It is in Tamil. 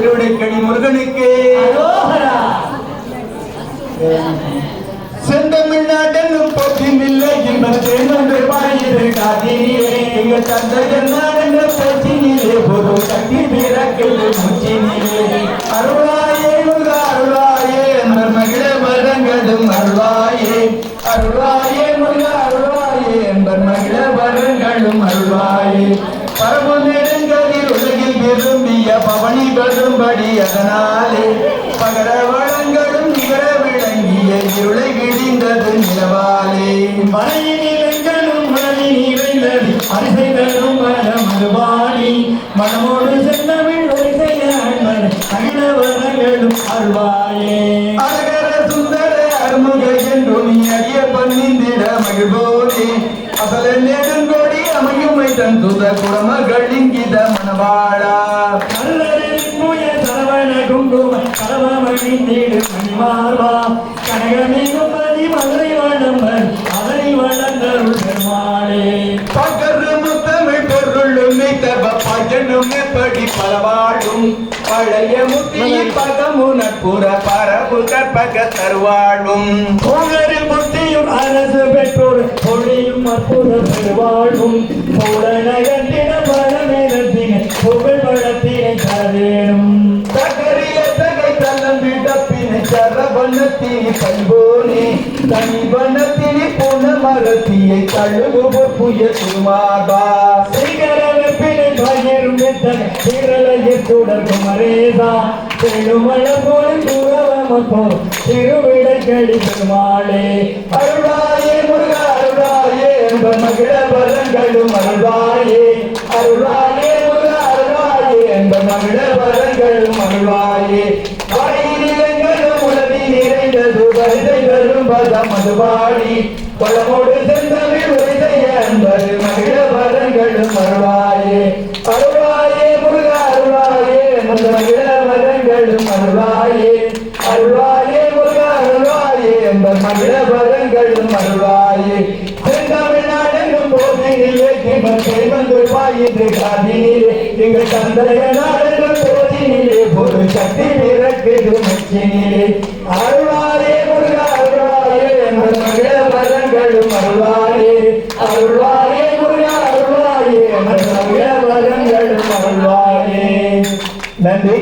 திருவிடைக்கணி முருகனுக்கு. அரோகரா. செந்தமிழ்நாடென்னும் போற்றினில்லை இன்பத் தேனொன்று பாயுது காதினிலே எங்கள் தந்தையர் நாடென்ற பேச்சினிலே ஒரு சக்தி பிறக்கிறது முச்சினிலே அருளாயே முருகா அருளாயே என்பர் மகிழ வரங்களும் அருளாயே. அருளாயே முருகா அருளாயே என்பர் மகிழ வரங்களும் அருளாயே. பரம நெடுங்கதில் உலகில் விரும்பிய பவனி வரும்படி அதனாலே பகர வளங்களும் நிகர விளங்கிய இருளை கிழிந்தது நிலவாலே. மலையினில் எங்களும் மனதில் நிறைந்தது அரிசை தரும் மனம் அருவாணி மனமோடு சென்றமிழ் ஒரிசைய அன்பன் அகில வரங்களும் அருவாயே அழகர சுந்தர அருமுக என்றும் துத குடமகள் இங்கித மணவாளா. நல்லறிமுய சரவண குங்கும கரவமணி நீடு மணிமார்வா கனகமிகும் மதி மதுரை வளம்பன் அதனை வளர்ந்தருள் பெருமாளே. பகரு முத்தமிழ் பொருளும் பாஜனும் எப்படி பலவாழும். பழைய முத்தியில் பகமுனப்புற பரபு கற்பக தருவாழும் புகழ் முத்தியும் அரசு பெற்றோர் பொழியும் அற்புத பெருவாழ்வும் புல நகர்த்தின பழமிடத்தின புகழ் வளத்தினை தரவேணும் தகரிய தகை தள்ளம் விடப்பினை சரவணத்தினி பண்போனே தனி வனத்தினி புன மரத்தியை தழுவு புய சுமாபா சிகர வெப்பினை பகிரும் வித்தக திரளையில் தொடர் குமரேசா. பெருமள போல் துறவம போ திருவிடைக்கடி பெருமாளே. அருளாயே முருகா என்ப மகிழ வரங்களும் அருளாயே அருளாயே முருகா என்ப மகிழ வரங்களும் அருளாயே வாயிலங்களும் உலகி நிறைந்தது வருதை வரும் பதம் அதுவாடி பழமோடு சென்றவை உரைதைய என்பது மகிழ வரங்களும் அருளாயே அருளாயே முருகா அருளாயே என்பது மகிழ வரங்களும் அருளாயே அருளாயே முருகா அருளாயே என்ப மகிழ வரங்களும் அருளாயே இது காதினிலே எங்கள் தந்தையனாரது போதினிலே ஒரு சக்தி பிறக்குது முச்சினிலே. அருளாலே முருகா அருளாலே எங்கள் மகள வரங்களும் அருளாலே அருளாலே முருகா அருளாலே எங்கள் நன்றி.